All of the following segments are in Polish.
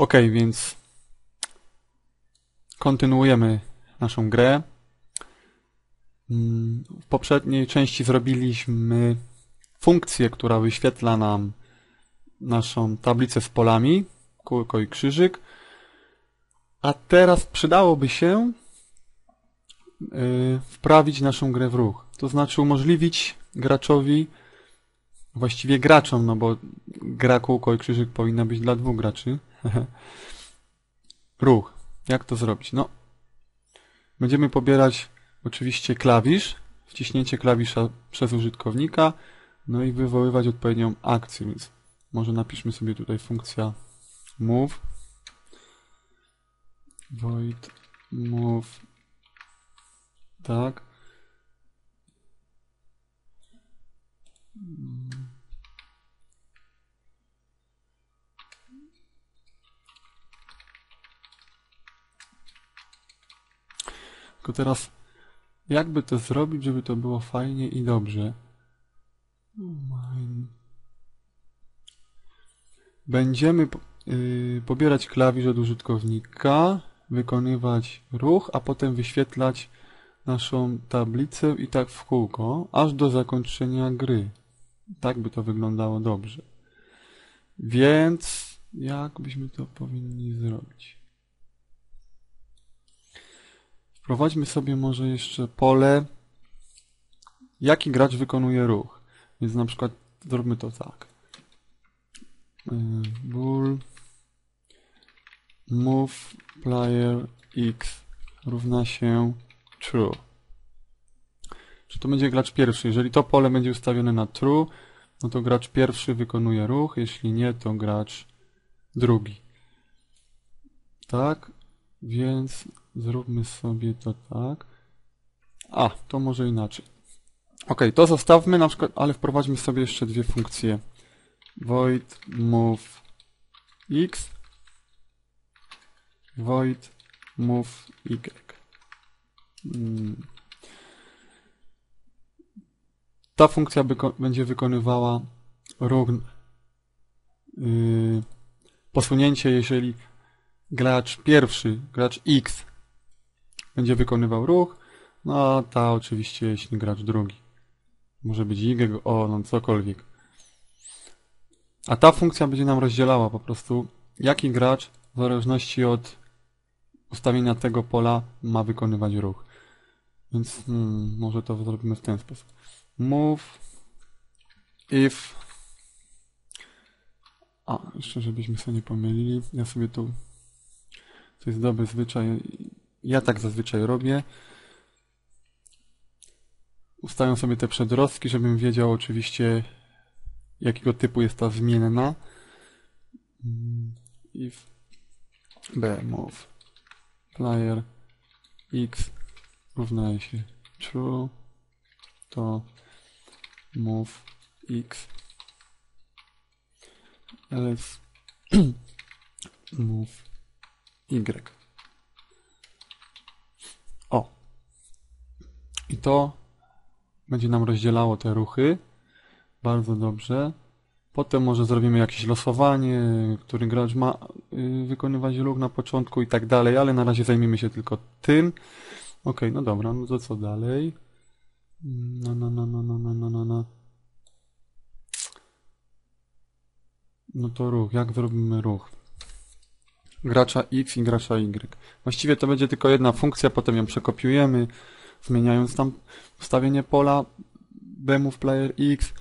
Ok, więc kontynuujemy naszą grę. Mm, W poprzedniej części zrobiliśmy funkcję, która wyświetla nam naszą tablicę z polami, kółko i krzyżyk. A teraz przydałoby się yy, wprawić naszą grę w ruch. To znaczy umożliwić graczowi, właściwie graczom, no bo gra kółko i krzyżyk powinna być dla dwóch graczy. ruch. Jak to zrobić? No, będziemy pobierać oczywiście klawisz, wciśnięcie klawisza przez użytkownika, no i wywoływać odpowiednią akcję, więc może napiszmy sobie tutaj funkcja move void move tak tylko teraz jakby to zrobić, żeby to było fajnie i dobrze. Będziemy yy, pobierać klawisz od użytkownika, wykonywać ruch, a potem wyświetlać naszą tablicę i tak w kółko, aż do zakończenia gry. Tak by to wyglądało dobrze. Więc jak byśmy to powinni zrobić? Wprowadźmy sobie może jeszcze pole, jaki gracz wykonuje ruch. Więc na przykład zróbmy to tak. Yy, Bool move player x równa się true. Czy to będzie gracz pierwszy? Jeżeli to pole będzie ustawione na true, no to gracz pierwszy wykonuje ruch, jeśli nie, to gracz drugi. Tak, więc zróbmy sobie to tak. A, to może inaczej. Ok, to zostawmy na przykład, ale wprowadźmy sobie jeszcze dwie funkcje. Void move x void move y. Mm. Ta funkcja wyko będzie wykonywała ruch yy, posunięcie, jeżeli gracz pierwszy, gracz x będzie wykonywał ruch, no a ta oczywiście jeśli gracz drugi. Może być Y, O, no cokolwiek. A ta funkcja będzie nam rozdzielała po prostu, jaki gracz w zależności od ustawienia tego pola ma wykonywać ruch. Więc hmm, może to zrobimy w ten sposób. Move if a, jeszcze żebyśmy sobie nie pomylili. Ja sobie tu to jest dobry zwyczaj. Ja tak zazwyczaj robię. Ustawiam sobie te przedrostki, żebym wiedział oczywiście jakiego typu jest ta zmienna. Mm, If b move player x równa się true, to move x else move y. O. I to będzie nam rozdzielało te ruchy. Bardzo dobrze. Potem może zrobimy jakieś losowanie, który gracz ma y, wykonywać ruch na początku i tak dalej, ale na razie zajmiemy się tylko tym. Ok, no dobra, no to co dalej? No, no, no, no, no, no, no, no. No, no to ruch, jak zrobimy ruch? Gracza X i gracza Y. Właściwie to będzie tylko jedna funkcja, potem ją przekopiujemy, zmieniając tam ustawienie pola bmove player X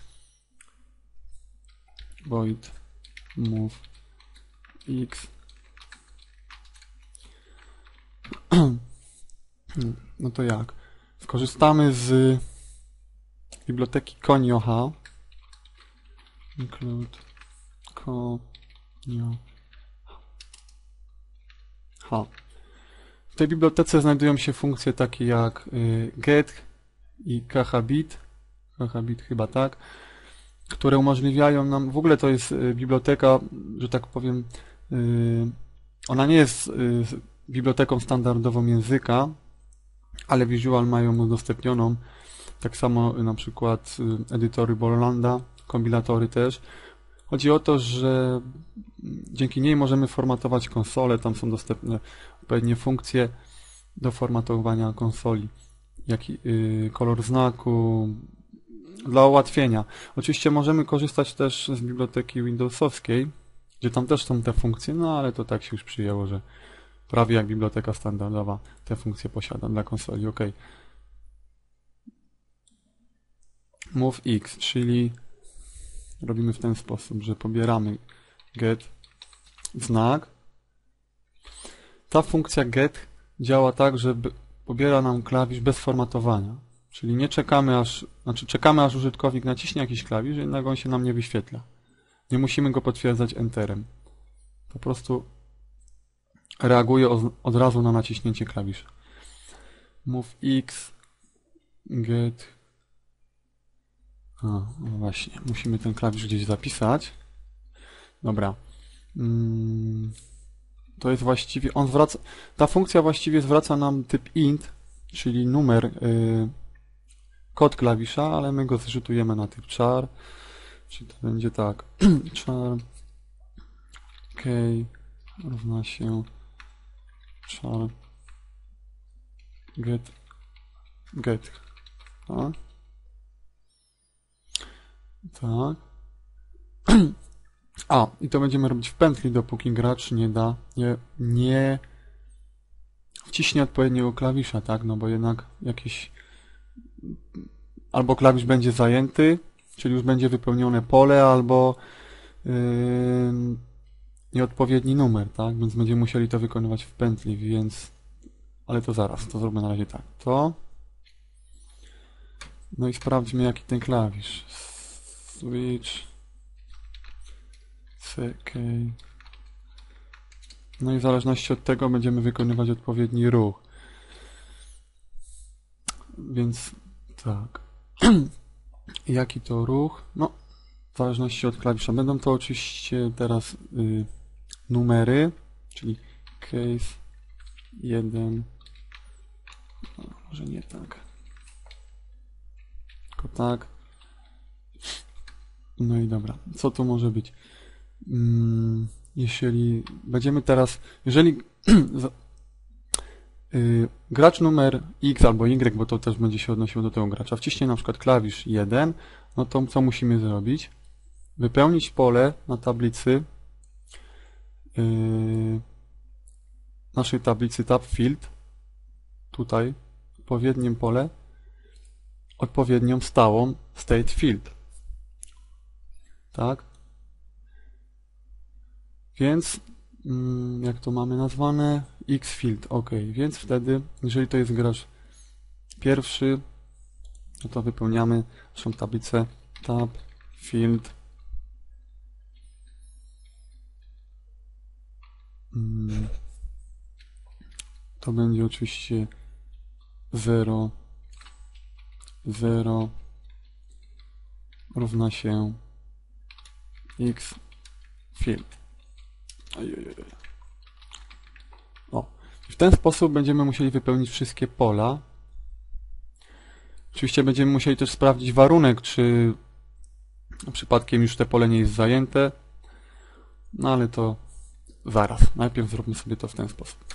void move x no to jak? Skorzystamy z biblioteki Konioha include konio W tej bibliotece znajdują się funkcje takie jak y, get i khabit khabit chyba tak. Które umożliwiają nam, w ogóle to jest y, biblioteka, że tak powiem, y, ona nie jest biblioteką standardową języka, ale Visual mają udostępnioną, tak samo na przykład edytory Borlanda, kompilatory też, Chodzi o to, że dzięki niej możemy formatować konsolę, tam są dostępne odpowiednie funkcje do formatowania konsoli, jak i yy, kolor znaku, dla ułatwienia. Oczywiście możemy korzystać też z biblioteki Windowsowskiej, gdzie tam też są te funkcje, no ale to tak się już przyjęło, że prawie jak biblioteka standardowa te funkcje posiada dla konsoli. OK. Move X, czyli robimy w ten sposób, że pobieramy get znak. Ta funkcja get działa tak, że pobiera nam klawisz bez formatowania. Czyli nie czekamy aż, znaczy czekamy aż użytkownik naciśnie jakiś klawisz, jednak on się nam nie wyświetla. Nie musimy go potwierdzać enterem. Po prostu reaguje od, razu na naciśnięcie klawisza. Move X, get. A, no właśnie, musimy ten klawisz gdzieś zapisać. Dobra. Mm, to jest właściwie, on zwraca, ta funkcja właściwie zwraca nam typ int, czyli numer, y, kod klawisza, ale my go zrzutujemy na typ char, czyli to będzie tak, char k równa się char get get tak a, i to będziemy robić w pętli, dopóki gracz nie da, nie, nie wciśnie odpowiedniego klawisza, tak? No bo jednak jakieś albo klawisz będzie zajęty, czyli już będzie wypełnione pole, albo yy, nieodpowiedni numer, tak? Więc będziemy musieli to wykonywać w pętli, więc ale to zaraz, to zrobimy na razie tak. To no i sprawdźmy jaki ten klawisz. Switch CK no i w zależności od tego będziemy wykonywać odpowiedni ruch. Więc tak. Jaki to ruch? No, w zależności od klawisza. Będą to oczywiście teraz y, numery, czyli case 1. No, może nie tak. Tylko tak. No i dobra. Co to może być? Mm, jeśli będziemy teraz, jeżeli Yy, gracz numer X albo Y, bo to też będzie się odnosiło do tego gracza, wciśnie na przykład klawisz 1, no to co musimy zrobić? Wypełnić pole na tablicy yy, naszej tablicy tab field tutaj odpowiednim pole odpowiednią stałą state field. Tak? Więc Mm, jak to mamy nazwane, xfield, ok, więc wtedy, jeżeli to jest gracz pierwszy, no to wypełniamy naszą tablicę tab field. Mm, to będzie oczywiście 0 0 równa się x field o. W ten sposób będziemy musieli wypełnić wszystkie pola. Oczywiście będziemy musieli też sprawdzić warunek, czy przypadkiem już te pole nie jest zajęte. No ale to zaraz. Najpierw zróbmy sobie to w ten sposób.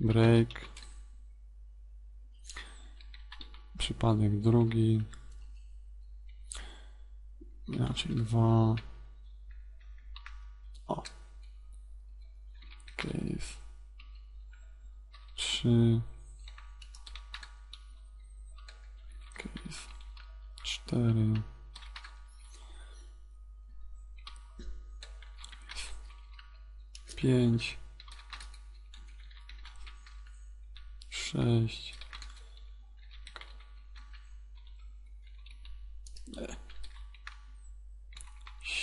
Break. Przypadek drugi inaczej dwa. O. Case. Trzy. Case. Cztery. Pięć. Sześć.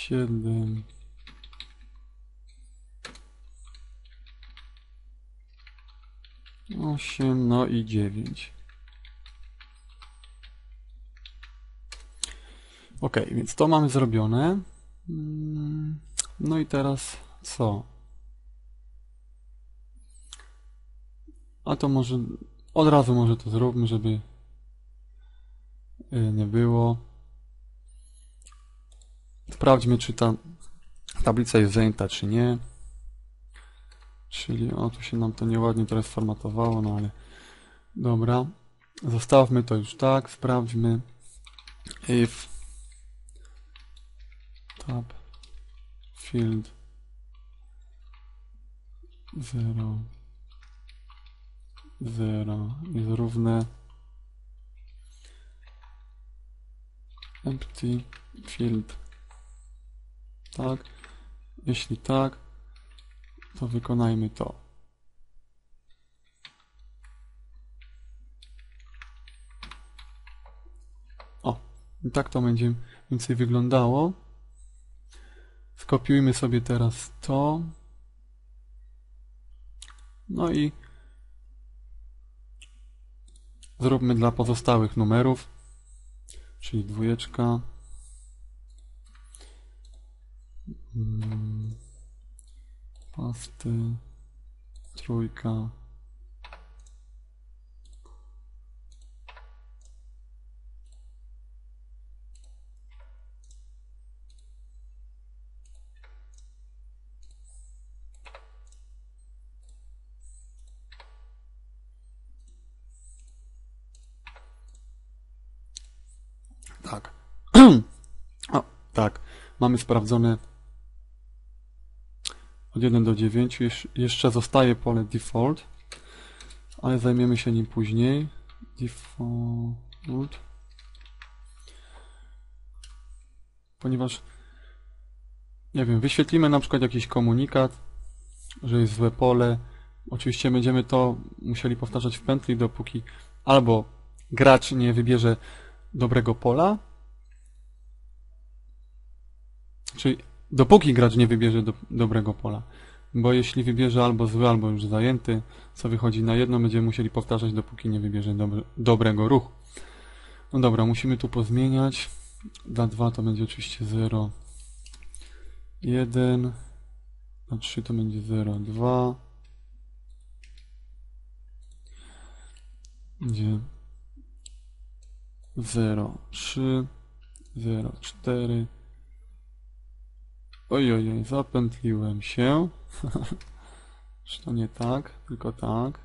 Siedem, osiem, no i dziewięć. Ok, więc to mamy zrobione. No i teraz co? A to może od razu może to zróbmy, żeby y, nie było. Sprawdźmy, czy ta tablica jest zajęta, czy nie. Czyli, o, tu się nam to nieładnie teraz formatowało, no ale dobra. Zostawmy to już tak, sprawdźmy. If tab field 0 0 jest równe empty field tak. Jeśli tak to wykonajmy to. O i tak to będzie więcej wyglądało. Skopiujmy sobie teraz to. No i zróbmy dla pozostałych numerów, czyli dwójeczka, mm, pasty, trójka, Tak. tak. Mamy sprawdzone od 1 do 9. Jesz jeszcze zostaje pole default, ale zajmiemy się nim później. Default. Ponieważ, nie wiem, wyświetlimy na przykład jakiś komunikat, że jest złe pole. Oczywiście będziemy to musieli powtarzać w pętli, dopóki albo gracz nie wybierze dobrego pola. Czyli dopóki gracz nie wybierze do, dobrego pola. Bo jeśli wybierze albo zły, albo już zajęty, co wychodzi na jedno, będziemy musieli powtarzać, dopóki nie wybierze dobre, dobrego ruchu. No dobra, musimy tu pozmieniać. Dla 2 to będzie oczywiście 0, 1. Na 3 to będzie 0, 2. Będzie 0, 3, 0, 4. Oj, oj, oj, zapętliłem się. To nie tak, tylko tak.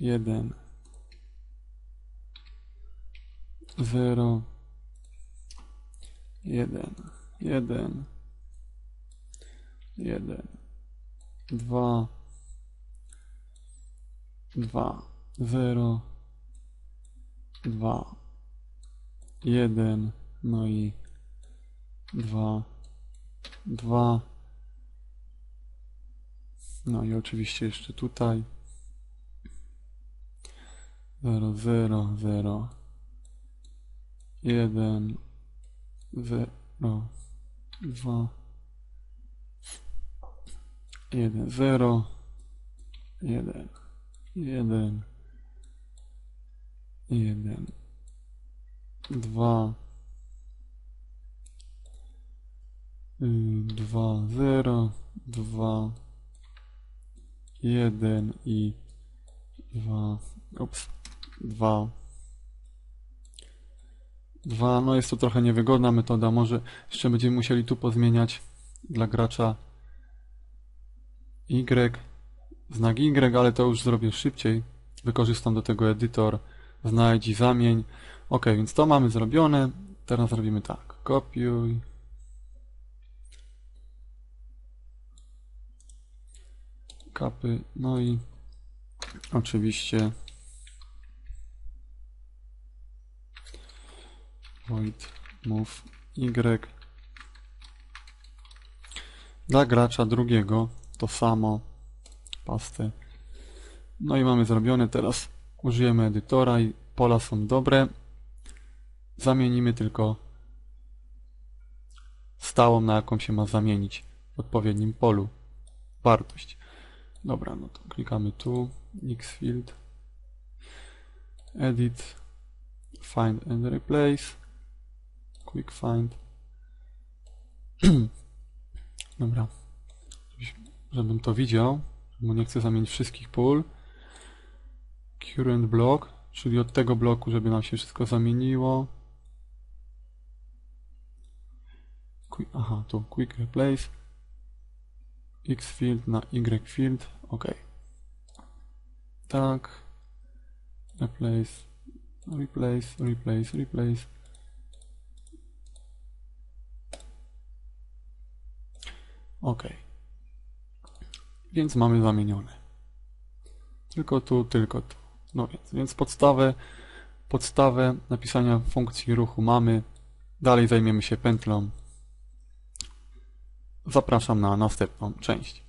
1, 0, 1, 1, 1, 2, 2, 0, dwa, jeden, no i dwa, dwa, no i oczywiście jeszcze tutaj. Zero, zero, zero, jeden, zero, dwa, jeden, zero, jeden, jeden, jeden, dwa, y, dwa, zero, dwa, jeden i dwa, ups, dwa, dwa, no jest to trochę niewygodna metoda, może jeszcze będziemy musieli tu pozmieniać dla gracza Y, znak Y, ale to już zrobię szybciej, wykorzystam do tego edytor, znajdź i zamień. Ok, więc to mamy zrobione. Teraz robimy tak. Kopiuj. Kapy. No i oczywiście void move y dla gracza drugiego to samo pastę no i mamy zrobione teraz użyjemy edytora i pola są dobre. Zamienimy tylko stałą, na jaką się ma zamienić w odpowiednim polu wartość. Dobra, no to klikamy tu, xfield, edit, find and replace, quick find. Dobra, żebym to widział, bo nie chcę zamienić wszystkich pól current block, czyli od tego bloku, żeby nam się wszystko zamieniło. Aha, tu quick replace. X field na Y field. OK. Tak. Replace. Replace, replace, replace. OK. Więc mamy zamienione. Tylko tu, tylko tu. No więc, więc podstawę, podstawę napisania funkcji ruchu mamy. Dalej zajmiemy się pętlą. Zapraszam na następną część.